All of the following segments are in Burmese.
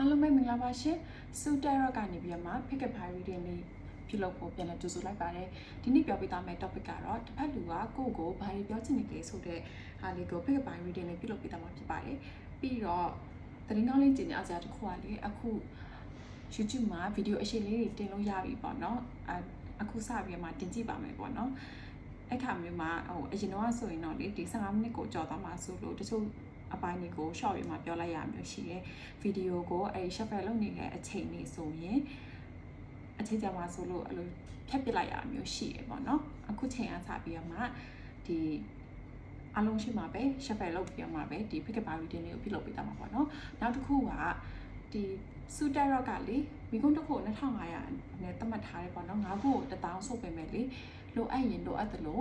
အားလုံးပဲမင်္ဂလာပါရှင်စူတဲရော့ကနေပြီးတော့မှ pick up by reading လေးပြုလုပ်ဖို့ပြန်လည်ကြိုဆိုလိုက်ပါတယ်ဒီနေ့ပြောပြသွားမယ့် topic ကတော့တစ်ဖက်လူကကိုယ့်ကိုဘာတွေပြောချင်နေလဲဆိုတဲ့အားလေးကို pick up by reading လေးပြုလုပ်ပြသွားမှာဖြစ်ပါတယ်ပြီးတော့သတင်းကောင်းလေးကျင်ညာစရာတစ်ခုကလေအခု YouTube မှာဗီဒီယိုအရှိလေးတွေတင်လို့ရပြီပေါ့နော်အအခုစပြီးတော့မှတင်ကြည့်ပါမယ်ပေါ့နော်အဲ့ခါမျိုးမှာဟိုအရင်တော့ဆိုရင်တော့လေဒီ15မိနစ်ကိုကြော်သွားမှာဆိုလို့တချို့ အပိုင်းတွေကို short ရေးမှာပြောလိုက်ရမျိုးရှိတယ်ဗီဒီယိုကိုအဲ့ shuffle လုပ်နေတဲ့အချိန်လေးဆိုရင်အချိန်ကြာမှာဆိုလို့အဲ့လိုဖြတ်ပစ်လိုက်ရမျိုးရှိတယ်ပေါ့နော်အခုချိန်အားစပြီးတော့မှဒီအလုံးရှိမှာပဲ shuffle လုပ်ပြီးတော့မှပဲဒီ pick up reading လေးကိုပြုလုပ်ပေးတာမှာပေါ့နော်နောက်တစ်ခုကဒီစူတက်ရော့ကလေမိကုန်းတစ်ခု2500နဲ့သတ်မှတ်ထားတယ်ပေါ့နော်ငါးခုကို1000ဆုပ်ပေးမယ်လေလိုအပ်ရင်လိုအပ်သလို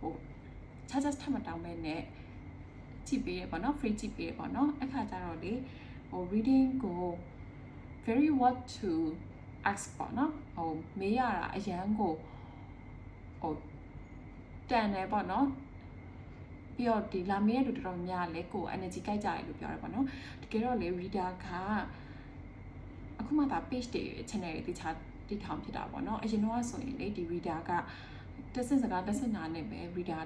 ဟို charges ထပ်မတောင်းပဲနဲ့ ကြည့်ပေးရပေါ့နော် free ကြည့်ပေးရပေါ့နော်အခါကျတော့လေဟို reading ကို very what to ask ပေါ့နော်ဟိုမေးရတာအရန်ကိုဟိုတန်တယ်ပေါ့နော်ပြီးတော့ဒီလာမေးရတဲ့လူတော်တော်များလဲကို energy ကြိုက်ကြတယ်လို့ပြောရပါတော့တကယ်တော့လေ reader ကအခုမှဒါ page တွေ channel တွေတခြားတိထောင်ဖြစ်တာပေါ့နော်အရင်တော့ဆိုရင်လေဒီ reader ကတက်စင်စကားတက်စင်နာနဲ့ပဲ reader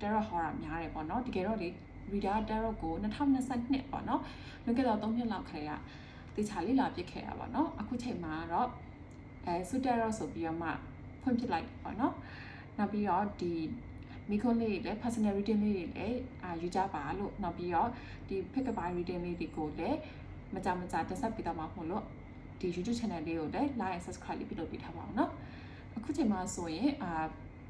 tarot horror များတယ်ပေါ့နော်တကယ်တော့လေ reader tarot ကို2022ပေါ့နော်လွန်ခဲ့တော့3နှစ်လောက်ခရေကတေချာလေးလာပြစ်ခဲ့တာပေါ့နော်အခုချိန်မှာတော့အဲ su tarot ဆိုပြီးတော့မှဖွင့်ပြလိုက်တယ်ပေါ့နော်နောက်ပြီးတော့ဒီမိခွန်းလေးတွေလည်း personal reading လေးတွေလည်းအာယူကြပါလို့နောက်ပြီးတော့ဒီ pick up by reading လေးတွေကိုလည်းမကြမကြတက်ဆက်ပေးတော့မှာမို့လို့ဒီ YouTube channel လေးကိုလည်း like and subscribe လေးပြုလုပ်ပေးထားပါအောင်เนาะအခုချိန်မှာဆိုရင်အာ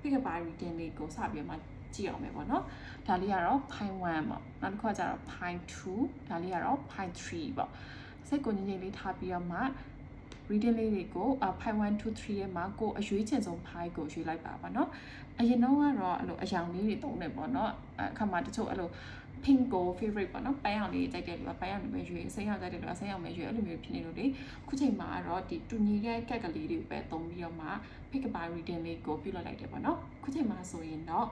pick up by reading လေးကိုစပြီးမှ ကြည့်အောင်မယ်ပေါ့နော်ဒါလေးကတော့ pine 1ပေါ့နောက်တစ်ခုကကျတော့ pine 2ဒါလေးကတော့ pine 3ပေါ့စိတ်ကိုငြိမ်ငြိမ်လေးထားပြီးတော့မှ reading လေးတွေကို pine 1 2 3ရဲ့မှာကိုအရွေးချင်ဆုံး pine ကိုရွေးလိုက်ပါပါနော်အရင်တော့ကတော့အဲ့လိုအယောင်လေးတွေတုံးနေပေါ့နော်အခါမှာတချို့အဲ့လို pink ကို favorite ပေါ့နော်ပန်းရောင်လေးကြိုက်တဲ့လူကပန်းရောင်လေးပဲရွေးစိမ်းရောင်ကြိုက်တဲ့လူကစိမ်းရောင်ပဲရွေးအဲ့လိုမျိုးဖြစ်နေလို့လေခုချိန်မှာကတော့ဒီတူညီတဲ့ကက်ကလေးတွေပဲတုံးပြီးတော့မှ pick up by reading လေးကိုပြုလုပ်လိုက်တယ်ပေါ့နော်ခုချိန်မှာဆိုရင်တော့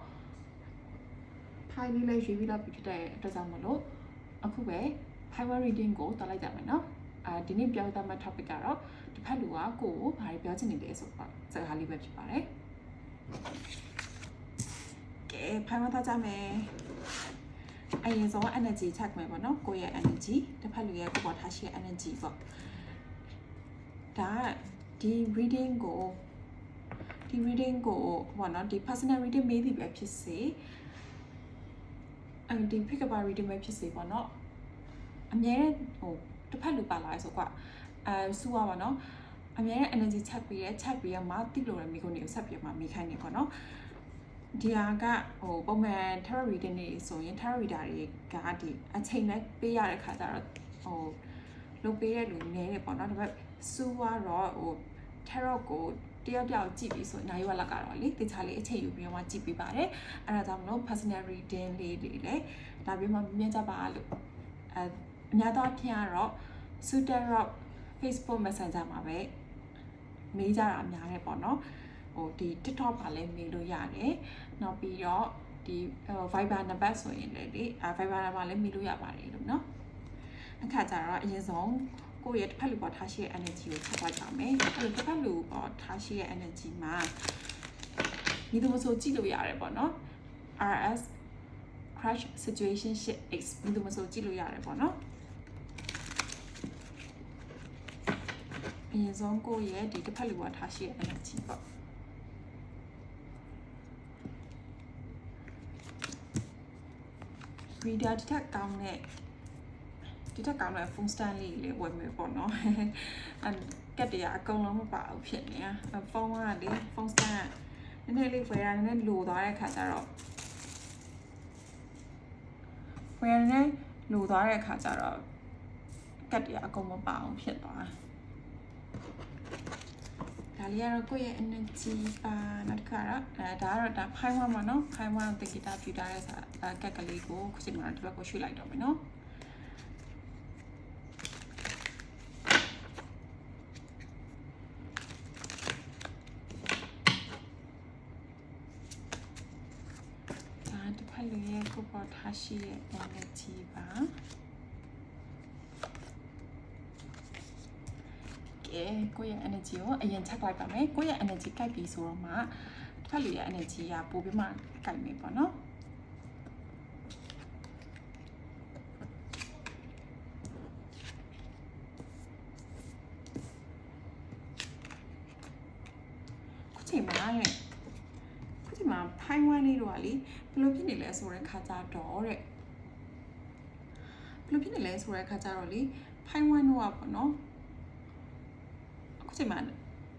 ဖိုင်လေးလေးရွေးပြီးတော့ဖြစ်တဲ့အတွက်ကြောင့်မလို့အခုပဲ Fiverr reading ကိုတက်လိုက်ကြမယ်နော်အာဒီနေ့ပြောသားမဲ့ topic ကတော့တစ်ဖက်လူကကိုကိုဘာတွေပြောချင်နေလဲဆိုတော့စကားလေးပဲဖြစ်ပါတယ်ကဲ Fiverr သားကြမယ်အရင်ဆုံး energy check မယ်ပေါ့နော်ကိုယ့်ရဲ့ energy တစ်ဖက်လူရဲ့ကိုယ်ပေါ်ထားရှိတဲ့ energy ပေါ့ဒါကဒီ reading ကိုဒီ reading ကိုဟောနော်ဒီ personal reading မေးသည်ပဲဖြစ်စေ အဲ့ဒီ pick up reading ပဲဖြစ်စေပေါ့နော်အမြဲဟိုတစ်ဖက်လူပါလာဆိုကွာအဲစူပါပါနော်အမြဲ energy check ပြီးရ check ပြီးရမှာတိလို့ရမိကုန်နေဆက်ပြီးမှမိခိုင်းနေပေါ့နော်ဒီဟာကဟိုပုံမှန် tarot reading တွေဆိုရင် tarot reader တွေကဒီအချိန်နဲ့ပေးရတဲ့ခါကျတော့ဟိုလုပ်ပေးတဲ့လူနည်းတယ်ပေါ့နော်ဒါပေမဲ့စူကတော့ဟို tarot ကို တယောက်တယောက်ကြည့်ပြီးဆိုနိုင်ရွက်လက်ကတော့လေတခြားလေးအချိန်ယူပြီးတော့မှကြည့်ပေးပါတယ်အဲဒါကြောင့်မလို့ personal reading လေးတွေလည်းဒါပြီးမှမြင်ကြပါလို့အဲအများသောအားဖြင့်ကတော့ Suter Rock Facebook Messenger မှာပဲမေးကြတာအများတယ်ပေါ့နော်ဟိုဒီ TikTok မှာလည်းမေးလို့ရတယ်နောက်ပြီးတော့ဒီ Viber နံပါတ်ဆိုရင်လည်းလေအဲ Viber နံပါတ်လည်းမေးလို့ရပါတယ်လို့နော်အခါကျတော့အရင်ဆုံး ကိုယ့်ရဲ့တစ်ဖက်လူပေါ်ထားရှိတဲ့ energy ကိုချက်သွားကြမယ်။အဲ့လိုတစ်ဖက်လူပေါ်ထားရှိတဲ့ energy မှာဒီလိုဆိုကြည့်လို့ရတယ်ပေါ့နော်။ RS crash situation shit x ဒီလိုဆိုကြည့်လို့ရတယ်ပေါ့နော်။အရင်ဆုံးကိုယ့်ရဲ့ဒီတစ်ဖက်လူပေါ်ထားရှိတဲ့ energy ပေါ့။ reader တစ်ထက်ကောင်းတဲ့ ဒီထက်ကောင်းတဲ့ phone stand လေးလေးဝယ်မယ်ပေါ့နော်အဲကက်တရအကုန်လုံးမပါဘူးဖြစ်နေတာဖုန်းကလေ phone stand ကနည်းနည်းလေးဝယ်ရနည်းနည်းလိုသွားတဲ့ခါကျတော့ဝယ်ရနည်းလိုသွားတဲ့ခါကျတော့ကက်တရအကုန်မပါအောင်ဖြစ်သွားဒါလေးကတော့ကိုယ့်ရဲ့ energy ပါနောက်တစ်ခါတော့အဲဒါကတော့ဒါဖိုင်ဝမ်ပါနော်ဖိုင်ဝမ်တက္ကီတာပြူတာရဲ့စာကက်ကလေးကိုခုချိန်မှာဒီဘက်ကိုရွှေ့လိုက်တော့မယ်နော်ဒါတစ်ဖက်လေးရဲ့ ကိုပေါ်ထားရှိရဲ့ energy ပါကဲကိုယ့်ရဲ့ energy ကိုအရင်ချက်လိုက်ပါမယ်ကိုယ့်ရဲ့ energy ကိုက်ပြီဆိုတော့မှတစ်ဖက်လူရဲ့ energy ကပိုပြီးမှကိုက်မယ်ပေါ့နော်ခုချိန်မှာတဲ့ခုချိန်မှာဖိုင်းဝမ်းလေးတော့ကလေဘယ် လိုဖြစ်နေလဲဆိုတဲ့ခါကြတော့တဲ့ဘယ်လိုဖြစ်နေလဲဆိုတဲ့ခါကြတော့လေဖိုင်းဝမ်းတော့ကပေါ့နော်အခုချိန်မှာ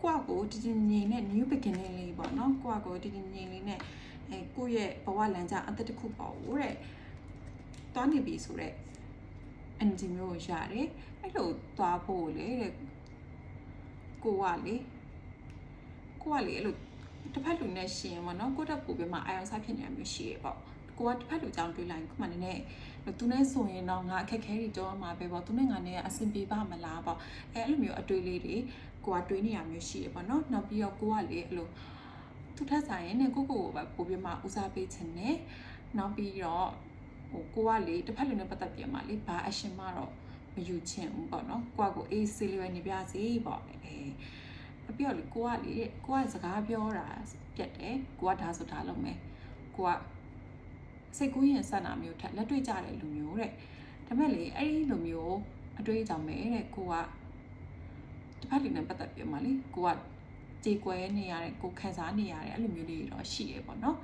ကိုယ့်ကိုတည်တည်ငြိမ်နဲ့ new beginning လေးပေါ့နော်ကိုယ့်ကိုတည်တည်ငြိမ်လေးနဲ့အဲကိုယ့်ရဲ့ဘဝလမ်းကြောင်းအသက်တစ်ခုပေါ့ဟိုတဲ့တွားနေပြီဆိုတော့ energy မျိုးကိုရတယ်အဲ့လိုသွားဖို့လေတဲ့ကိုကလေကိုကလေအဲ့လို တစ်ဖက်လူနဲ့ရှင်ပေါ့နော်ကိုတက်ပူပြီးမှအာရုံစားဖြစ်နေတာမျိုးရှိရပေါ့ကိုကတစ်ဖက်လူကြောင့်တွေးလိုက်ခုမှနည်းနည်းသူနဲ့ဆိုရင်တော့ငါအခက်ခဲတွေကြောမှာပဲပေါ့သူနဲ့ငါနဲ့အဆင်ပြေပါမလားပေါ့အဲအဲ့လိုမျိုးအတွေ့လေးတွေကိုကတွေးနေရမျိုးရှိရပေါ့နော်နောက်ပြီးတော့ကိုကလေအဲ့လိုသူထက်ဆိုင်ရင်နဲ့ကိုကိုကိုပဲပို့ပြီးမှဦးစားပေးခြင်းနဲ့နောက်ပြီးတော့ဟိုကိုကလေတစ်ဖက်လူနဲ့ပတ်သက်ပြီးမှလေဘာအရှင်မှတော့မယူချင်ဘူးပေါ့နော်ကိုကကိုအေးဆေးလေးပဲနေပြစီပေါ့အဲ ပြီးတော့လေကိုကလေကိုကစကားပြောတာပြတ်တယ်ကိုကဒါဆိုဒါလုပ်မယ်ကိုကစိတ်ကူးရင်ဆက်နာမျိုးထက်လက်တွေ့ကြတဲ့လူမျိုးတဲ့ဒါမဲ့လေအဲ့ဒီလူမျိုးအတွေ့အကြုံပဲတဲ့ကိုကတစ်ဖက်လူနဲ့ပတ်သက်ပြီးမှလေကိုကကြေကွဲနေရတယ်ကိုခံစားနေရတယ်အဲ့လိုမျိုးလေးတော့ရှိရပေါ့နော်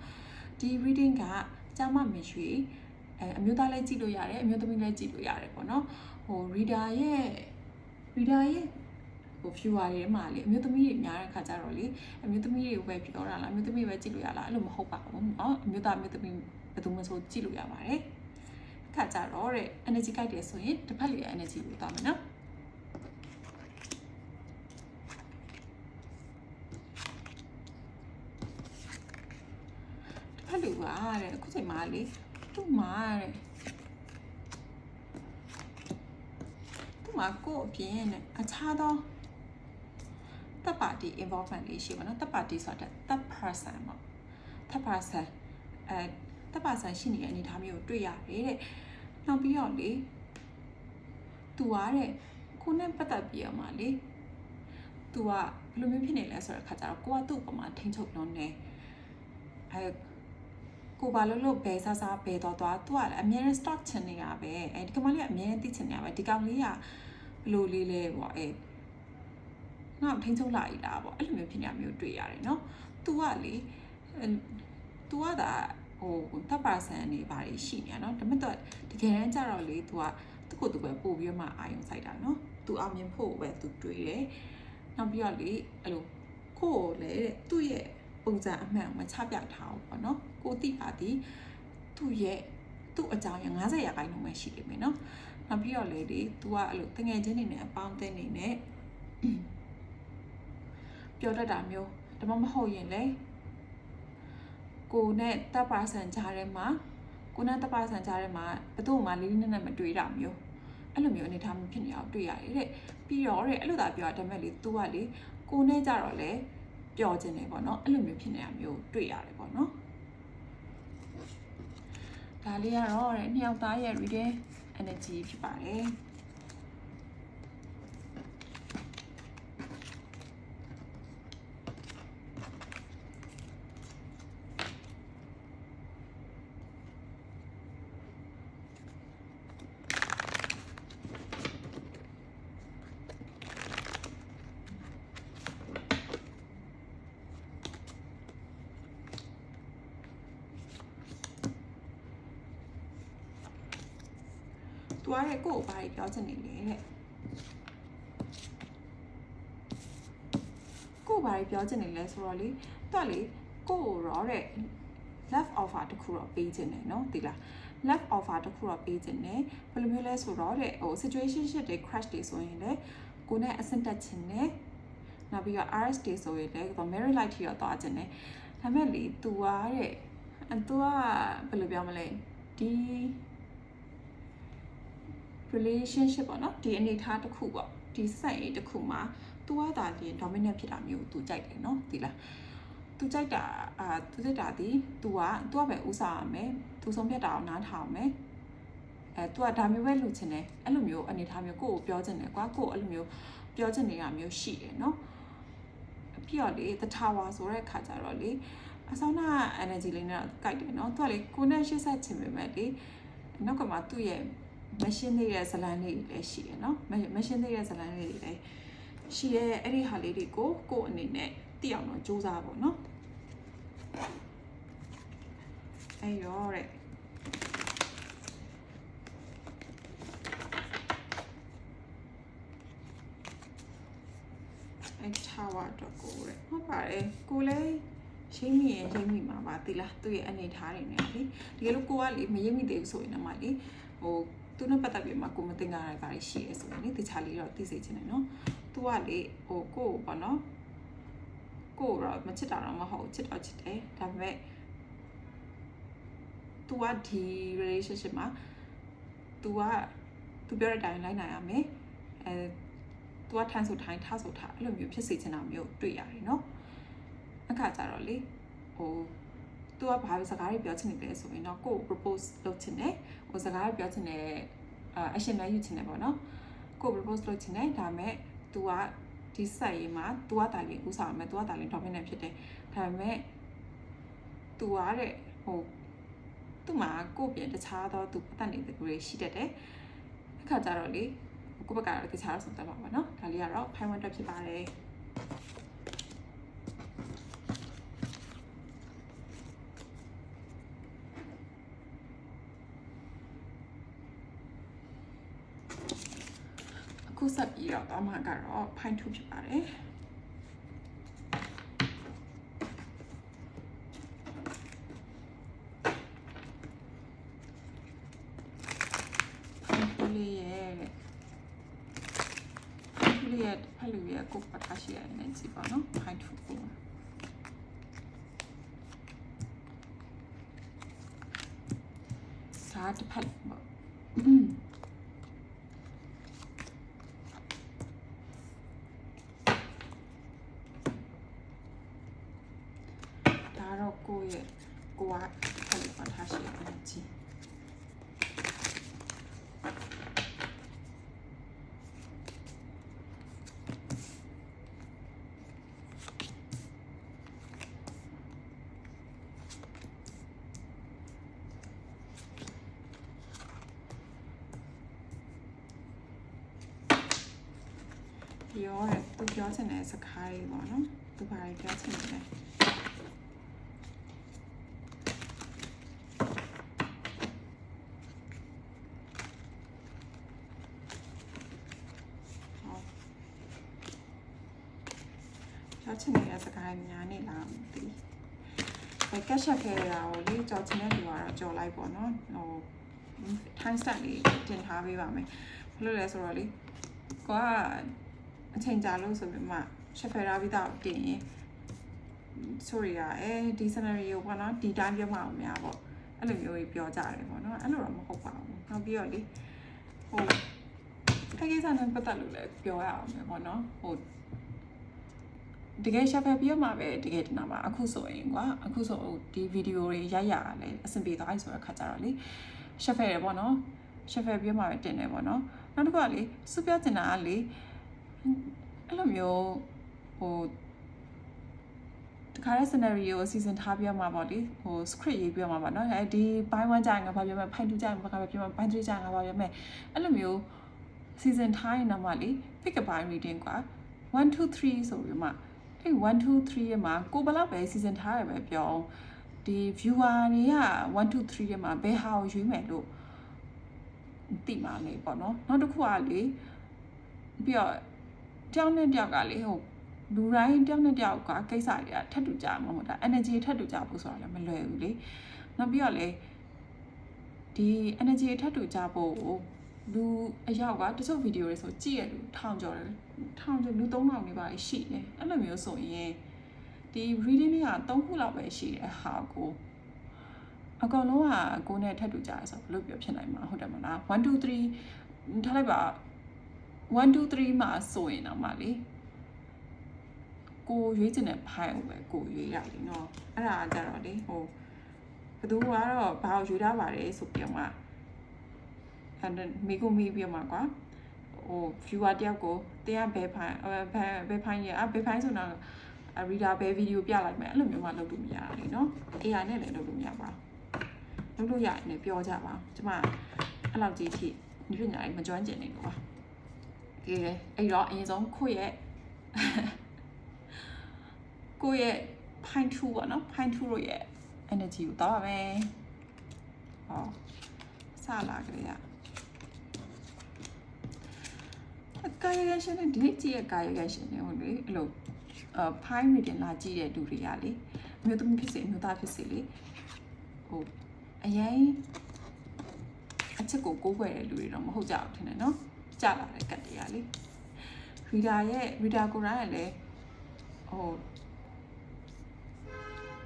ဒီ reading ကကျောင်းမမရွှေအဲအမျိုးသားလည်းကြည့်လို့ရတယ်အမျိုးသမီးလည်းကြည့်လို့ရတယ်ပေါ့နော်ဟို reader ရဲ့ reader ရဲ့ ဟို viewer တွေမှာလေအမျိုးသမီးတွေများတဲ့ခါကျတော့လေအမျိုးသမီးတွေကိုပဲပြောတာလားအမျိုးသမီးပဲကြည့်လို့ရလားအဲ့လိုမဟုတ်ပါဘူးเนาะအမျိုးသားအမျိုးသမီးဘယ်သူမှဆိုကြည့်လို့ရပါတယ်ခါကျတော့တဲ့ energy ကြိုက်တယ်ဆိုရင်တစ်ဖက်လေ energy ကိုသွားမယ်နော်တစ်ဖက်လူကတဲ့အခုချိန်မှာလေသူ့မှာတဲ့သူ့မှာကိုယ့်အပြင်နဲ့အခြားသော တပ်ပါတီ involvement လေးရှိပါတော့တပ်ပါတီဆိုတာ third person ပေါ့ third person အဲတပ်ပါဆန်ရှိနေတဲ့အနေအထားမျိုးကိုတွေ့ရတယ်တဲ့နောက်ပြီးတော့လေသူကတဲ့ကိုနဲ့ပတ်သက်ပြီးတော့မှလေသူကဘယ်လိုမျိုးဖြစ်နေလဲဆိုတဲ့ခါကျတော့ကိုကသူ့ပမာထိန်းချုပ်လုံးနေအဲကိုဘာလို့လို့ဘယ်ဆဆဘယ်တော့သွားသူကလည်းအမြဲတမ်း stock ချင်နေတာပဲအဲဒီကမလေးကအမြဲတမ်းသိချင်နေတာပဲဒီကောင်လေးကဘယ်လိုလေးလဲပေါ့အဲ ငါ့ထိန်းချုပ်လိုက်တာပေါ့အဲ့လိုမျိုးဖြစ်နေတာမျိုးတွေ့ရတယ်နော်သူကလေ तू ကဒါဟိုတပ်ပါဆန်နေပါရှိနေရနော်ဒါပေမဲ့တော့တကယ်တမ်းကျတော့လေ तू ကသူ့ကိုယ်သူပဲပို့ပြီးမှအာယုံစိုက်တာနော် तू အောင်မြင်ဖို့ပဲ तू တွေးတယ်နောက်ပြီးတော့လေအဲ့လိုကိုယ်လေသူ့ရဲ့ပုံစံအမှန်မချပြထားဘူးပေါ့နော်ကိုတိပါသည်သူ့ရဲ့သူ့အကြောင်းရ90ရာခိုင်နှုန်းပဲရှိနေမယ်နော်နောက်ပြီးတော့လေလေ तू ကအဲ့လိုတငယ်ချင်းတွေနဲ့အပေါင်းအသင်းတွေနဲ့ ပြောတတ်တာမျိုးဒါမှမဟုတ်ရင်လေကိုနဲ့တပ်ပါဆန်ကြားထဲမှာကိုနဲ့တပ်ပါဆန်ကြားထဲမှာဘသူ့မှလေးလေးနက်နက်မတွေ့တာမျိုးအဲ့လိုမျိုးအနေထားမျိုးဖြစ်နေအောင်တွေ့ရတယ်တဲ့ပြီးတော့တဲ့အဲ့လိုသာပြောတာဒါမဲ့လေ तू ကလေကိုနဲ့ကြတော့လေပျော်ခြင်းတယ်ပေါ့နော်အဲ့လိုမျိုးဖြစ်နေတာမျိုးတွေ့ရတယ်ပေါ့နော်ဒါလေးကတော့တဲ့နှစ်ယောက်သားရဲ့ reading energy ဖြစ်ပါတယ် तू ကတဲ့ကို့ကိုဘာတွေပြောချင်နေလဲတဲ့ကို့ဘာတွေပြောချင်နေလဲဆိုတော့လေသူကလေကို့ကိုရောတဲ့ left offer တခုတော့ပေးခြင်းတယ်နော်ဒီလား left offer တခုတော့ပေးခြင်းတယ်ဘယ်လိုမျိုးလဲဆိုတော့တဲ့ဟို situation shit တွေ crash တွေဆိုရင်လေကိုနဲ့အဆင့်တက်ခြင်းနဲ့နောက်ပြီးတော့ RS တွေဆိုရင်လည်း merit light ထိတော့သွားခြင်းနဲ့ဒါမဲ့လေ तू ကတဲ့ तू ကဘယ်လိုပြောမလဲဒီ relationship ပေါ့နော်ဒီအနေအထားတစ်ခုပေါ့ဒီဆက်ရေးတစ်ခုမှာသူကသာလျင် dominant ဖြစ်တာမျိုးသူကြိုက်တယ်နော်ဒီလားသူကြိုက်တာအာသူကြိုက်တာဒီသူကသူကပဲဥစားရမယ်သူဆုံးဖြတ်တာကိုနားထောင်မယ်အဲသူကဒါမျိုးပဲလူချင်တယ်အဲ့လိုမျိုးအနေထားမျိုးကိုယ့်ကိုပြောချင်တယ်ကွာကိုယ့်အဲ့လိုမျိုးပြောချင်နေတာမျိုးရှိတယ်နော်ပြီးတော့လေတထာဝါဆိုတဲ့ခါကြတော့လေအစောနာ energy လေးနဲ့ကြိုက်တယ်နော်သူကလေကိုနဲ့ရှေ့ဆက်ချင်ပေမဲ့လေနောက်ကမှသူ့ရဲ့ မရှင်းသေးတဲ့ဇလန်းလေးတွေလည်းရှိရနော်မရှင်းသေးတဲ့ဇလန်းလေးတွေလည်းရှိရဲအဲ့ဒီဟာလေးတွေကိုကိုယ့်အနေနဲ့သိအောင်တော့စူးစမ်းပါနော်အဲ့ရောတဲ့အဲ့ထားဝတော့ကိုတဲ့ဟုတ်ပါတယ်ကိုလည်းရှိမိရင်ရှိမိမှာပါတိလားသူ့ရဲ့အနေထားတွေနဲ့လေတကယ်လို့ကိုကလေမရိပ်မိသေးဘူးဆိုရင်တော့မလေဟို သူနဲ့ပတ်သက်ပြီးမှကိုမသိငါရတာရှိရဲဆိုတော့လေတခြားလေးတော့သိစေချင်တယ်နော်သူကလေဟိုကိုပေါ့နော်ကိုတော့မချစ်တာတော့မဟုတ်ချစ်တော့ချစ်တယ်ဒါပေမဲ့သူကဒီ relationship မှာသူကသူပြောတဲ့အတိုင်းလိုက်နိုင်ရမယ်အဲသူကထန်းဆိုထိုင်းထားဆိုထားအဲ့လိုမျိုးဖြစ်စေချင်တာမျိုးတွေ့ရတယ်နော်အခါကြတော့လေဟို तू ကဘာစကားတွေပြောချင်နေလဲဆိုရင်တော့ကို propose လုပ်ချင်တယ်ဟိုစကားတွေပြောချင်တယ်အာ action လည်းယူချင်တယ်ပေါ့နော်ကို propose လုပ်ချင်တယ်ဒါပေမဲ့ तू ကဒီစိုက်ရေးမှာ तू ကတာလင်ဥစားမယ် तू ကတာလင် dominant ဖြစ်တယ်ဒါပေမဲ့ तू ကတဲ့ဟိုသူ့မှာကိုယ့်ပြင်တခြားသောသူပတ်သက်နေတဲ့ကိုယ်ရှိတတ်တယ်အခါကျတော့လေကိုယ့်ဘက်ကတော့တခြားဆုံးတက်ပါပါเนาะဒါလေးကတော့ဖိုင်ဝမ်တက်ဖြစ်ပါတယ် ခုဆက်ပြီးတော့တော့မှာကတော့ဖိုင်2ဖြစ်ပါတယ်လေးရဲ့လေးရဲ့ဖက်လူရဲ့ကိုပတ်ထားရှိရတဲ့ကြည့်ပါနော်ဖိုင်2ကိုစားတစ်ဖက်ပေါ့ဒါတော့ကိုယ့်ရဲ့ကိုကဖက်လူပတ်ထားရှိရတဲ့ကြည့်ပြောတယ်သူပြော ချင်တဲ့စကားတွေပေါ့နော်သူဘာတွေပြောချင်လဲပြောချင်တဲ့စကားများနေလားမသိဘူးကက်ရှက်ခဲ့တာကိုလေကြော်ချင်တဲ့လူကတော့ကြော်လိုက်ပေါ့နော်ဟို time stamp လေးတင်ထားပေးပါမယ်ဘာလို့လဲဆိုတော့လေကိုက အချိန်ကြာလို့ဆိုပြီးမှ shuffle ထားပြီးတော့တင်ရင် sorry ရအဲဒီ scenario ပေါ့နော်ဒီတိုင်းပြောမှအောင်များပေါ့အဲ့လိုမျိုးကြီးပြောကြတယ်ပေါ့နော်အဲ့လိုတော့မဟုတ်ပါဘူးနောက်ပြီးတော့လေဟိုအဲ့ကိစ္စနဲ့ပတ်သက်လို့လည်းပြောရအောင်ပဲပေါ့နော်ဟိုတကယ် shuffle ပြီးမှပဲတကယ်တင်တာပါအခုဆိုရင်ကွာအခုဆိုဒီဗီဒီယိုတွေရိုက်ရတာလည်းအဆင်ပြေသွားပြီဆိုတော့ခါကြတော့လေ shuffle ရပေါ့နော် shuffle ပြီးမှပဲတင်တယ်ပေါ့နော်နောက်တစ်ခုကလေစူပြတင်တာကလေ အဲ့လိုမျိုးဟိုတခါတဲ့ scenario ကိုစီစဉ်ထားပြမှာပေါ့လေဟို script ရေးပြမှာပေါ့နော်အဲဒီ by 1ကြာငါဘာပြောမလဲ by 2ကြာငါဘာပြောမလဲ by 3ကြာငါဘာပြောမလဲအဲ့လိုမျိုးစီစဉ်ထားရင်တော့မှလေ pick up by reading กว่า1 2 3ဆိုပြီးမှအဲ့1 2 3ရဲ့မှာကိုဘလောက်ပဲစီစဉ်ထားရပဲပြောဒီ viewer တွေက1 2 3ရဲ့မှာဘယ်ဟာကိုရွေးမယ်လို့သိမှာလေပေါ့နော်နောက်တစ်ခုကလေပြီးတော့ တယောက်နဲ့တယောက်ကလေဟိုလူတိုင်းတယောက်နဲ့တယောက်ကကိစ္စတွေကထပ်တူကြမှာမဟုတ်တာ energy ထပ်တူကြဖို့ဆိုတာလည်းမလွယ်ဘူးလေနောက်ပြီးတော့လေဒီ energy ထပ်တူကြဖို့လူအယောက်ကတချို့ဗီဒီယိုတွေဆိုကြည့်ရလူထောင်ကျော်တယ်ထောင်ကျော်လူ3000နေပါရှိတယ်အဲ့လိုမျိုးဆိုရင်ဒီ reading တွေက3ခုလောက်ပဲရှိတယ်ဟာကိုအကောင်လုံးကကိုနဲ့ထပ်တူကြရဆိုဘယ်လိုပြောဖြစ်နိုင်မှာဟုတ်တယ်မလား1 2 3ထားလိုက်ပါ 1 2 3မှာဆိုရင်တော့မလေးကိုရွေးချင်တဲ့ဖိုင်ကိုပဲကိုရွေးရလိမ့်နော်အဲ့ဒါကြတော့လေဟိုဘသူကတော့ဘာကိုရွေးထားပါတယ်ဆိုပြီးတော့မှအဲမိကိုမိပြီးတော့မှာကွာဟို viewer တယောက်ကိုတရားဘယ်ဖိုင်အဲဘယ်ဘယ်ဖိုင်ရအဘယ်ဖိုင်ဆိုတာ reader ဘယ် video ပြလိုက်မယ်အဲ့လိုမျိုးမှလုပ်လို့မရတာလေနော် AI နဲ့လည်းလုပ်လို့မရပါဘူးလုပ်လို့ရတယ်ပြောကြပါကျမအဲ့လောက်ကြီးထိဒီပညာလေးမကျွမ်းကျင်နေလို့ပါ ကဲအဲ့တော့အရင်ဆုံးခွရဲ့ကိုယ့်ရဲ့ pine tool ပေါ့နော် pine tool တို့ရဲ့ energy ကိုတောက်ပါမယ်ဟောစလာကြရကာယကရှင်နဲ့ဒီနေ့ကြည့်ရကာယကရှင်နဲ့ဟိုလေအဲ့လိုအ pine reading လာကြည့်တဲ့လူတွေကလေအမျိုးသမီးဖြစ်စေအမျိုးသားဖြစ်စေလေဟိုအရင်အချက်ကိုကိုးကွယ်တဲ့လူတွေတော့မဟုတ်ကြဘူးထင်တယ်နော် ကြလာတဲ့ကတ်တရားလေ reader ရဲ့ reader ကိုယ်တိုင်ကလည်းဟို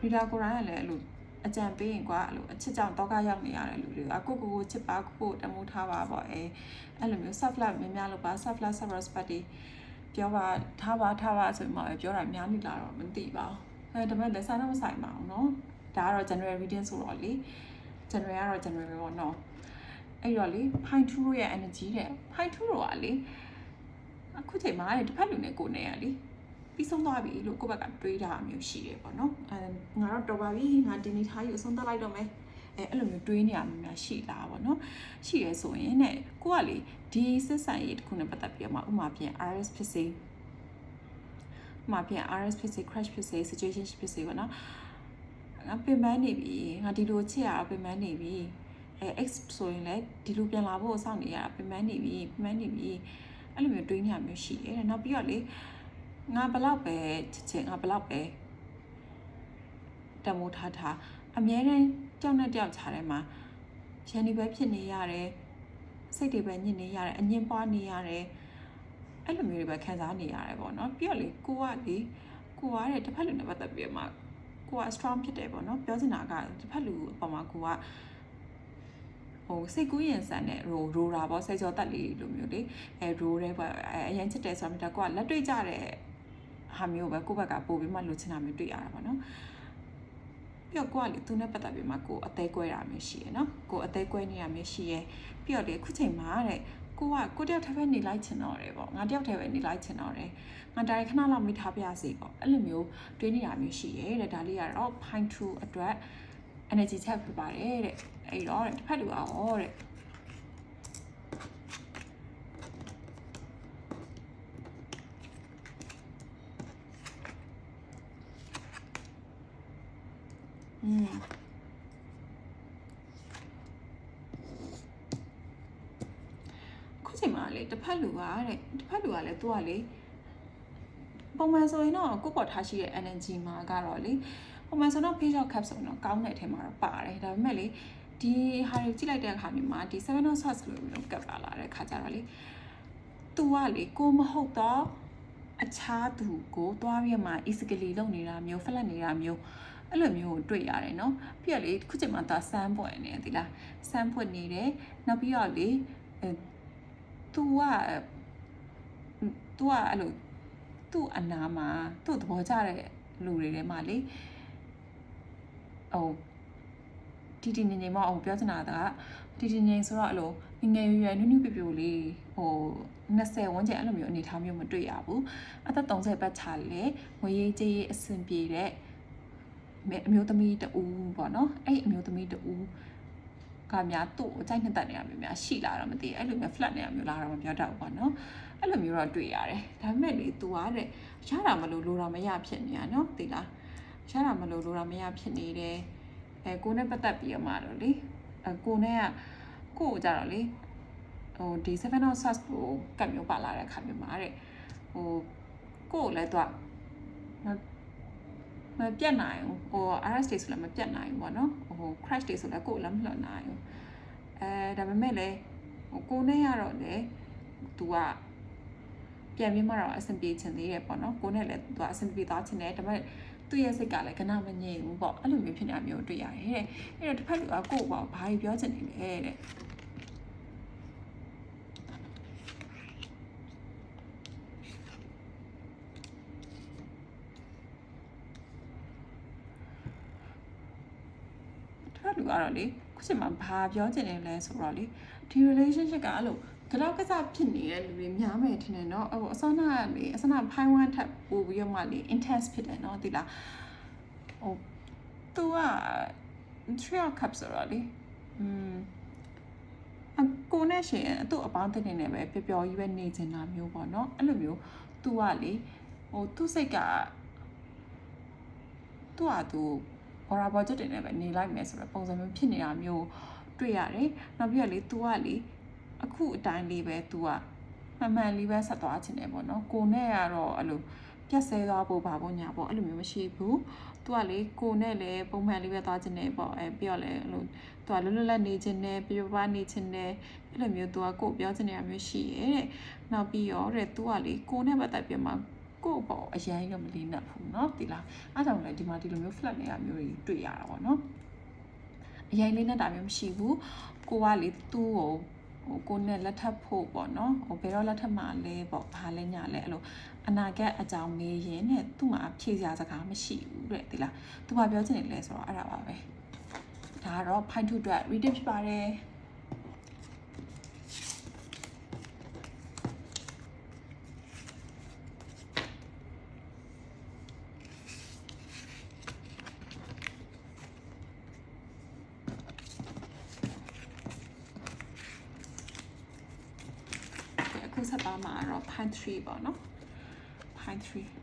reader ကိုယ်တိုင်ကလည်းအဲ့လိုအကြံပေးရင်ကွာအဲ့လိုအချစ်ကြောင့်တောကရောက်နေရတဲ့လူတွေကကိုကိုကိုချစ်ပါကိုကိုတမိုးထားပါပေါ့အဲအဲ့လိုမျိုး self love များများလို့ပါ self love self respect တွေပြောပါထားပါထားပါဆိုမှပဲပြောတာများနေလာတော့မသိပါဘူးအဲဒါပေမဲ့လက်စားတော့မဆိုင်ပါဘူးเนาะဒါကတော့ general reading ဆိုတော့လေ general ကတော့ general ပေါ့เนาะ အဲ့တော့လေ pine two ရဲ့ energy တဲ့ pine two တော့ကလေအခုချိန်မှာတဲ့တစ်ဖက်လူနဲ့ကိုယ်နဲ့ကလေပြီးဆုံးသွားပြီလို့ကိုယ့်ဘက်ကတွေးတာမျိုးရှိတယ်ပေါ့နော်အဲငါတော့တော်ပါပြီငါဒီနေ့ထားယူအဆုံးသတ်လိုက်တော့မယ်အဲအဲ့လိုမျိုးတွေးနေရမျိုးများရှိလာပါတော့ရှိရဲဆိုရင်တဲ့ကိုကလေဒီစစ်ဆိုင်ရေးတစ်ခုနဲ့ပတ်သက်ပြီးတော့မှဥမာပြန် RS ဖြစ်စေဥမာပြန် RS ဖြစ်စေ crash ဖြစ်စေ situation ဖြစ်စေပေါ့နော်ငါပင်ပန်းနေပြီငါဒီလိုချစ်ရတာပင်ပန်းနေပြီ အဲ X ဆိုရင်လည်းဒီလိုပြန်လာဖို့စောင့်နေရတာပင်ပန်းနေပြီပင်ပန်းနေပြီအဲ့လိုမျိုးတွေးနေရမျိုးရှိတယ်နောက်ပြီးတော့လေငါဘလောက်ပဲချစ်ချင်ငါဘလောက်ပဲတမိုးထားထားအမြဲတမ်းကြောက်နဲ့ကြောက်ချားထဲမှာရန်ဒီပဲဖြစ်နေရတယ်စိတ်တွေပဲညစ်နေရတယ်အငင်းပွားနေရတယ်အဲ့လိုမျိုးတွေပဲခံစားနေရတယ်ပေါ့နော်ပြီးတော့လေကိုကလေကိုကတဲ့တစ်ဖက်လူနဲ့ပတ်သက်ပြီးတော့မှကိုက strong ဖြစ်တယ်ပေါ့နော်ပြောချင်တာကတစ်ဖက်လူအပေါ်မှာကိုက ဟိုစိတ်ကူးရင်ဆန်တဲ့ရိုရိုတာပေါ့စိတ်ကြောတက်လေးလိုမျိုးလေအဲရိုတဲ့ပေါ့အဲအရင်ချစ်တယ်ဆိုတော့ကိုကလက်တွေ့ကြတဲ့ဟာမျိုးပဲကိုယ့်ဘက်ကပို့ပြီးမှလိုချင်တာမျိုးတွေ့ရတာပေါ့နော်ပြီးတော့ကိုကလေသူနဲ့ပတ်သက်ပြီးမှကိုအသေးကွဲတာမျိုးရှိရယ်နော်ကိုအသေးကွဲနေရမျိုးရှိရယ်ပြီးတော့လေအခုချိန်မှာတဲ့ကိုကကိုတယောက်တစ်ဖက်နေလိုက်ချင်တော့တယ်ပေါ့ငါတယောက်တစ်ဖက်နေလိုက်ချင်တော့တယ်ငါဒါရခဏလောက်မိထားပြစီပေါ့အဲ့လိုမျိုးတွေးနေတာမျိုးရှိရယ်တဲ့ဒါလေးကတော့ pine true အတွက် energy check ဖြစ်ပါတယ်တဲ့ အဲ့တော့တစ်ဖက်လူအောင်တဲ့อืมခုချိန်မှာလေတစ်ဖက်လူကတဲ့တစ်ဖက်လူကလည်းသူကလေပုံမှန်ဆိုရင်တော့ကိုယ့်ပေါ်ထားရှိတဲ့ energy မှာကတော့လေပုံမှန်ဆိုတော့ page out cap ဆိုတော့ကောင်းတဲ့အထင်မှာတော့ပါတယ်ဒါပေမဲ့လေ ဒီဟာတွေကြည့်လိုက်တဲ့အခါမျိုးမှာဒီ7 of swords လို့မျိုးကပ်လာလာတဲ့ခါကျတော့လေသူကလေကိုမဟုတ်တော့အခြားသူကိုသွားပြီးမှ easily လုပ်နေတာမျိုး flat နေတာမျိုးအဲ့လိုမျိုးကိုတွေ့ရတယ်နော်ပြီးတော့လေခုချိန်မှာဒါဆန်းပွင့်နေတယ်ဒီလားဆန်းပွင့်နေတယ်နောက်ပြီးတော့လေအဲ तू က तू ကအဲ့လိုသူ့အနာမှာသူ့သဘောကျတဲ့လူတွေထဲမှာလေဟို တီတီငင်ငင်မအောင်ပြောချင်တာကတီတီငင်ဆိုတော့အဲ့လိုငငယ်ရွယ်ရွယ်နုနုပြပြလေးဟို20ဝန်းကျင်အဲ့လိုမျိုးအနေထားမျိုးမတွေ့ရဘူးအသက်30ပတ်ချလေငွေရေးကြေးရေးအဆင်ပြေတဲ့အမျိုးသမီးတူပေါ့နော်အဲ့အမျိုးသမီးတူကများသူ့ကိုကြိုက်နှစ်သက်နေတာမျိုးများရှိလာတော့မသိအဲ့လိုမျိုး flat နေတာမျိုးလာတော့မပြောတတ်ဘူးပေါ့နော်အဲ့လိုမျိုးတော့တွေ့ရတယ်ဒါပေမဲ့လေ तू ကတဲ့ရတာမလို့လိုတာမရဖြစ်နေရနော်သိလားရတာမလို့လိုတာမရဖြစ်နေတယ် အဲကိုနဲ့ပတ်သက်ပြီးတော့မှတော့လေအဲကိုနဲ့ကကိုကိုကြတော့လေဟိုဒီ7 of swords ကိုကတ်မျိုးပါလာတဲ့ခါမျိုးမှာတဲ့ဟိုကိုကိုလည်းသူကမပြတ်နိုင်ဘူးဟို RS တွေဆိုလည်းမပြတ်နိုင်ဘူးပေါ့နော်ဟို crash တွေဆိုလည်းကိုယ်လည်းမလွတ်နိုင်ဘူးအဲဒါပေမဲ့လည်းဟိုကိုနဲ့ရတော့လေ तू ကပြန်ပြီးမှတော့အဆင်ပြေချင်သေးတယ်ပေါ့နော်ကိုနဲ့လည်း तू အဆင်ပြေသွားချင်တယ်ဒါပေမဲ့ သူ့ရဲ့စိတ်ကလည်းကနမငြိမ်ဘူးပေါ့အဲ့လိုမျိုးဖြစ်နေတာမျိုးတွေ့ရတယ်တဲ့အဲ့တော့တစ်ဖက်လူကကိုယ့်ဘောဘာကြီးပြောချင်နေလဲတဲ့တစ်ဖက်လူကတော့လေခုချိန်မှာဘာပြောချင်နေလဲဆိုတော့လေဒီ relationship ကအဲ့လို ကတော့ကစားဖြစ်နေတဲ့လူတွေများမယ်ထင်တယ်เนาะဟိုအစနာလေအစနာဖိုင်းဝမ်းထပ်ပို့ပြီးတော့မှလေ intense ဖြစ်တယ်เนาะဒီလားဟိုသူက trial cup ဆိုတော့လေอืมအကိုနဲ့ရှင်သူ့အပေါင်းတင်နေပဲပျော်ပျော်ကြီးပဲနေနေတာမျိုးပေါ့เนาะအဲ့လိုမျိုးသူကလေဟိုသူ့စိတ်ကသူ့ဟာသူ aura budget တင်နေပဲနေလိုက်မယ်ဆိုတော့ပုံစံမျိုးဖြစ်နေတာမျိုးတွေ့ရတယ်နောက်ပြီးတော့လေ तू ကလေ အခုအတိုင်းလေးပဲ तू ကမှန်မှန်လေးပဲဆက်သွားခြင်းတယ်ပေါ့နော်ကိုနဲ့ကတော့အဲ့လိုပြက်ဆဲသွားဖို့ပါပေါ့ညာပေါ့အဲ့လိုမျိုးမရှိဘူး။ तू ကလေကိုနဲ့လည်းပုံမှန်လေးပဲသွားခြင်းတယ်ပေါ့အဲပြီးတော့လေအဲ့လို तू ကလွတ်လွတ်လပ်နေခြင်းတယ်ပြပပနေခြင်းတယ်အဲ့လိုမျိုး तू ကကိုပြောခြင်းတယ်မျိုးရှိရဲ့တဲ့။နောက်ပြီးတော့တဲ့ तू ကလေကိုနဲ့ပတ်သက်ပြီးမှကို့ပေါ့အရင်ရောမလေးနဲ့ဘူးเนาะဒီလားအားကြောင့်လေဒီမှာဒီလိုမျိုး flat နေတာမျိုးတွေတွေ့ရတာပေါ့နော်အရင်လေးနဲ့တာမျိုးမရှိဘူးကိုကလေသူ့ကို ဟိုကိုနဲ့လက်ထပ်ဖို့ပေါ့နော်ဟိုဘယ်တော့လက်ထပ်မှာလဲပေါ့ဘာလဲညာလဲအဲ့လိုအနာဂတ်အကြောင်းမေးရင်တဲ့သူ့မှာဖြေစရာစကားမရှိဘူးတဲ့ဒီလားသူကပြောချင်တယ်လဲဆိုတော့အဲ့ဒါပါပဲဒါကတော့ point to အတွက် reading ဖြစ်ပါတယ် အခု ဆက်ပါမှာတော့ pine 3ပေါ့နော် pine 3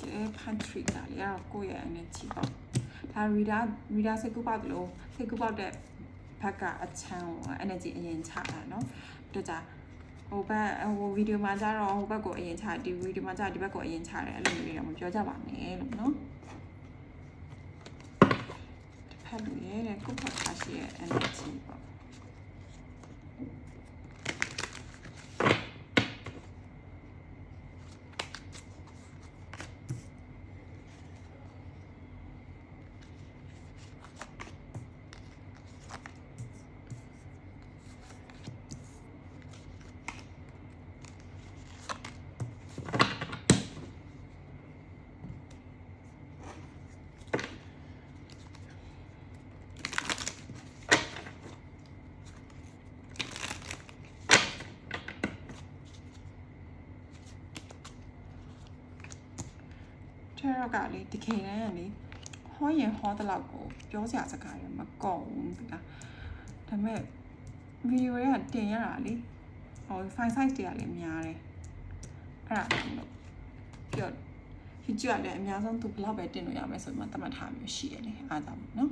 ကဲ pantry ကလည်းအကိုယ့်ရဲ့ energy ပေါ့ ဒါ reader reader စိတ်ကူးပေါက်တယ်လို့စိတ်ကူးပေါက်တဲ့ဘက်ကအချမ်းကို energy အရင်ချတာเนาะတို့ကြဟိုဘက်ဟိုဗီဒီယိုမှာကျတော့ဟိုဘက်ကိုအရင်ချဒီဗီဒီယိုမှာကျဒီဘက်ကိုအရင်ချတယ်အဲ့လိုမျိုးတွေတော့မပြောကြပါနဲ့လို့เนาะဖတ်လို့ရတဲ့ကုတ်ဖတ်ထားရှိရဲ့ energy ပေါ့ ကလေတကယ်တမ်းကလေဟောရင်ဟောတဲ့လောက်ကိုပြောစရာစကားရမကုန်ဘူးဒီလားဒါပေမဲ့ဗီဒီယိုတွေကတင်ရတာလေဟို file size တွေကလည်းများတယ်အဲ့ဒါလို့ပြော YouTube ကလည်းအများဆုံးသူဘယ်လောက်ပဲတင်လို့ရမယ်ဆိုမှသတ်မှတ်ထားမျိုးရှိရတယ်အားကြောင့်နော်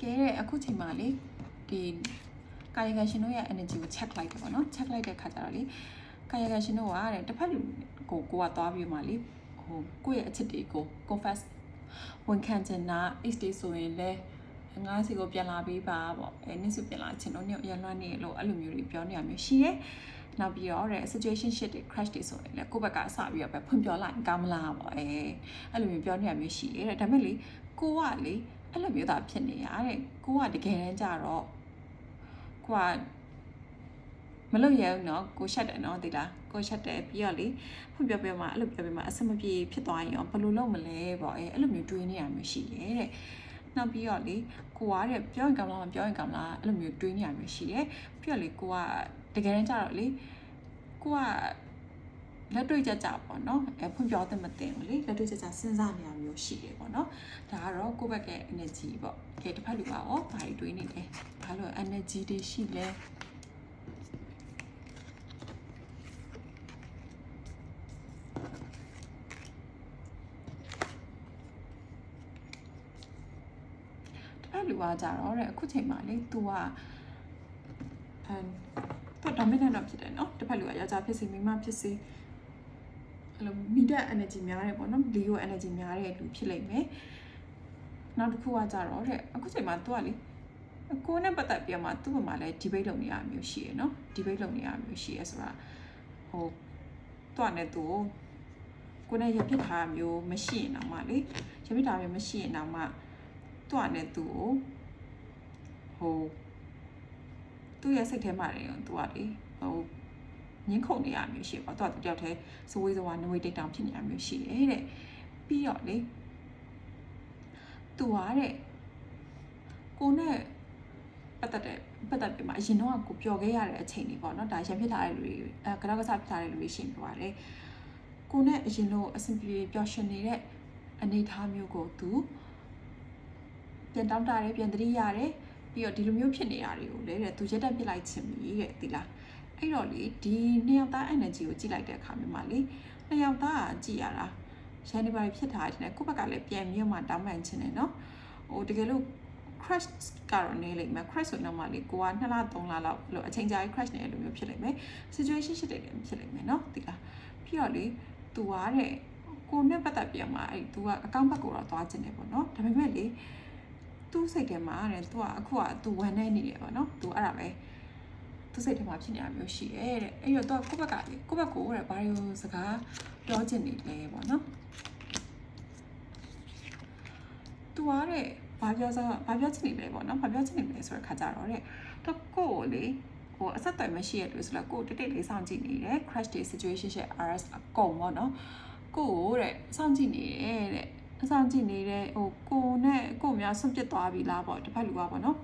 ကဲတဲ့အခုချိန်မှာလေဒီ ကာယကံရှင်တို့ရဲ့ energy ကို check လိုက်တယ်ပေါ့နော် check လိုက်တဲ့ခါကျတော့လေကာယကံရှင်တို့ကတဲ့တစ်ဖက်လူကိုကိုကသွားပြီးမှလေဟိုကိုယ့်ရဲ့အချစ်တွေကို confess ဝန်ခံချင်တာ ex တွေဆိုရင်လည်းငါးစီကိုပြန်လာပေးပါပေါ့အဲနစ်စုပြန်လာချင်တော့ညရလွှမ်းနေလို့အဲ့လိုမျိုးတွေပြောနေရမျိုးရှိရဲနောက်ပြီးတော့တဲ့ situation shit တွေ crash တွေဆိုရင်လည်းကိုယ့်ဘက်ကအစပြီးတော့ပဲဖွင့်ပြောလိုက်ကောင်းမလားပေါ့အဲအဲ့လိုမျိုးပြောနေရမျိုးရှိရဲတဲ့ဒါပေမဲ့လေကိုကလေအဲ့လိုမျိုးသာဖြစ်နေရတဲ့ကိုကတကယ်တမ်းကျတော့ ကိုကမလုပ်ရဘူးเนาะကိုရှက်တယ်เนาะဒီလားကိုရှက်တယ်ပြီးတော့လေဖွင့်ပြောပြမှာအဲ့လိုပြောပြမှာအဆင်မပြေဖြစ်သွားရင်ရောဘယ်လိုလုပ်မလဲပေါ့အဲအဲ့လိုမျိုးတွေးနေရမျိုးရှိရဲတဲ့နောက်ပြီးတော့လေကိုကတဲ့ပြောရင်ကောင်းလားမပြောရင်ကောင်းလားအဲ့လိုမျိုးတွေးနေရမျိုးရှိရဲပြီးတော့လေကိုကတကယ်တမ်းကျတော့လေကိုက လက်တွေ့ကြကြပေါ့နော်အဲဖွင့်ပြောတဲ့မတင်ဘူးလေလက်တွေ့ကြကြစဉ်းစားနေရမျိုးရှိတယ်ပေါ့နော်ဒါကတော့ကိုယ့်ဘက်က energy ပေါ့ကဲတစ်ဖက်လူကရောဘာတွေတွေးနေလဲဘာလို့ energy တွေရှိလဲ အဲ့လူကကြတော့တဲ့အခုချိန်မှာလေ तू ကအဲသူ dominant တော့ဖြစ်တယ်เนาะတစ်ဖက်လူကယောက်ျားဖြစ်စီမိန်းမဖြစ်စီ အဲ့လိုမိတဲ့ energy များတယ်ပေါ့နော် Leo energy များတဲ့လူဖြစ်လိမ့်မယ်နောက်တစ်ခုကကြတော့တဲ့အခုချိန်မှာ तू ကလေကိုယ်နဲ့ပတ်သက်ပြီးတော့မှသူ့ဘက်မှာလည်း debate လုပ်နေရမျိုးရှိရယ်နော် debate လုပ်နေရမျိုးရှိရယ်ဆိုတာဟိုတွားနဲ့သူကိုယ်နဲ့ရပြစ်ထားမျိုးမရှိရင်တော့မှလေရပြစ်ထားမျိုးမရှိရင်တော့မှတွားနဲ့သူကိုဟိုသူ့ရဲ့စိတ်ထဲမှာနေရောသူကလေဟို ငင်းခုန်နေရမျိုးရှိပေါ့သူကတယောက်တည်းစဝေးစဝါနဝေးတိတ်တောင်ဖြစ်နေရမျိုးရှိတယ်တဲ့ပြီးတော့လေသူကတဲ့ကိုနဲ့ပတ်သက်တဲ့ပတ်သက်ပြီးမှအရင်တော့ကိုပျော်ခဲ့ရတဲ့အချိန်တွေပေါ့နော်ဒါရံဖြစ်လာတဲ့လူတွေအဲကလောက်ဆဖြစ်လာတဲ့လူတွေရှင်းပြပါတယ်ကိုနဲ့အရင်လို့အဆင်ပြေပျော်ရွှင်နေတဲ့အနေအထားမျိုးကိုသူပြန်တောင်းတရတယ်ပြန်သတိရတယ်ပြီးတော့ဒီလိုမျိုးဖြစ်နေတာတွေကိုလည်းတဲ့သူရက်တက်ပြစ်လိုက်ချင်ပြီတဲ့ဒီလား အဲ့တော့လေဒီနှစ်ယောက်သား energy ကိုကြည့်လိုက်တဲ့အခါမျိုးမှာလေနှစ်ယောက်သားကကြည့်ရတာရန်ဒီဘာဖြစ်တာတဲ့ကိုယ့်ဘက်ကလည်းပြန်မြုံမှတောင်းပန်ခြင်းနဲ့နော်ဟိုတကယ်လို့ crash ကတော့နေလိမ့်မယ် crash ဆိုတော့မှလေကိုက2လ3လလောက်လို့အချိန်ကြာကြီး crash နေတဲ့လိုမျိုးဖြစ်လိမ့်မယ် situation ရှိတဲ့လည်းဖြစ်လိမ့်မယ်နော်ဒီကပြီးတော့လေ तू ကတဲ့ကိုနဲ့ပတ်သက်ပြန်မှာအဲ့ तू ကအကောင့်ဘက်ကိုတော့သွားခြင်းတယ်ပေါ့နော်ဒါပေမဲ့လေသူ့စိတ်ထဲမှာတဲ့ तू ကအခုက तू ဝမ်းနေနေတယ်ပေါ့နော် तू အဲ့ဒါပဲ သူစိတ်ထဲမှာဖြစ်နေတာမျိုးရှိတယ်တဲ့အဲ့တော့တော့ကိုယ့်ဘက်ကကိုယ့်ဘက်ကိုတဲ့ဘာလို့စကားပြောချင်နေလဲပေါ့နော်သူအားတဲ့ဘာပြောစားဘာပြောချင်နေလဲပေါ့နော်ဘာပြောချင်နေလဲဆိုတဲ့ခါကြတော့တဲ့တော့ကိုယ့်ကိုလေဟိုအဆက်အသွယ်မရှိရတဲ့ဆိုတော့ကိုယ်တိတ်တိတ်လေးစောင့်ကြည့်နေတယ် crash တွေ situation ရှက် RS အကုန်ပေါ့နော်ကိုယ်တဲ့စောင့်ကြည့်နေတယ်တဲ့အဆောင်ကြည့်နေတဲ့ဟိုကိုနဲ့ကိုများဆွန့်ပစ်သွားပြီလားပေါ့တစ်ဖက်လူကပေါ့နော်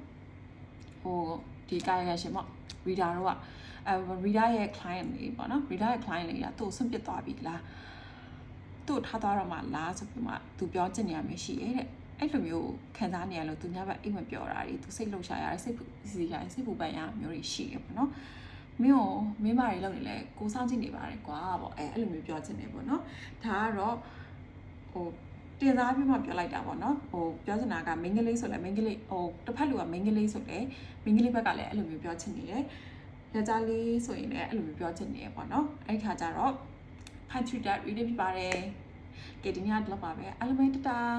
ဟိုဒီကာယကရှင်ပေါ့ reader တော့ကအဲ reader ရဲ့ client လေးပေါ့နော် reader ရဲ့ client လေးကသူ့ဆွန့်ပစ်သွားပြီလားသူ့ထားသွားတော့မှလားဆိုပြီးမှသူပြောချင်နေရမျိုးရှိရဲ့တဲ့အဲ့လိုမျိုးခံစားနေရလို့သူညဘက်အိမ်မပြောတာတွေသူစိတ်လှုပ်ရှားရတယ်စိတ်စီရတယ်စိတ်ပူပန်ရမျိုးတွေရှိရပေါ့နော်မင်းကိုမင်းမတွေလုပ်နေလဲကိုစောင့်ကြည့်နေပါတယ်ကွာပေါ့အဲအဲ့လိုမျိုးပြောချင်တယ်ပေါ့နော်ဒါကတော့ဟို တင်စားပြီးမှပြောလိုက်တာပေါ့နော်ဟိုပြောချင်တာကမိန်းကလေးဆိုလဲမိန်းကလေးဟိုတစ်ဖက်လူကမိန်းကလေးဆိုလဲမိန်းကလေးဘက်ကလည်းအဲ့လိုမျိုးပြောချင်နေတယ်ယောက်ျားလေးဆိုရင်လည်းအဲ့လိုမျိုးပြောချင်နေရပေါ့နော်အဲ့ခါကျတော့ high treat read ဖြစ်ပါတယ်ကဲဒီနေ့ကတော့ပါပဲအားလုံးပဲတတား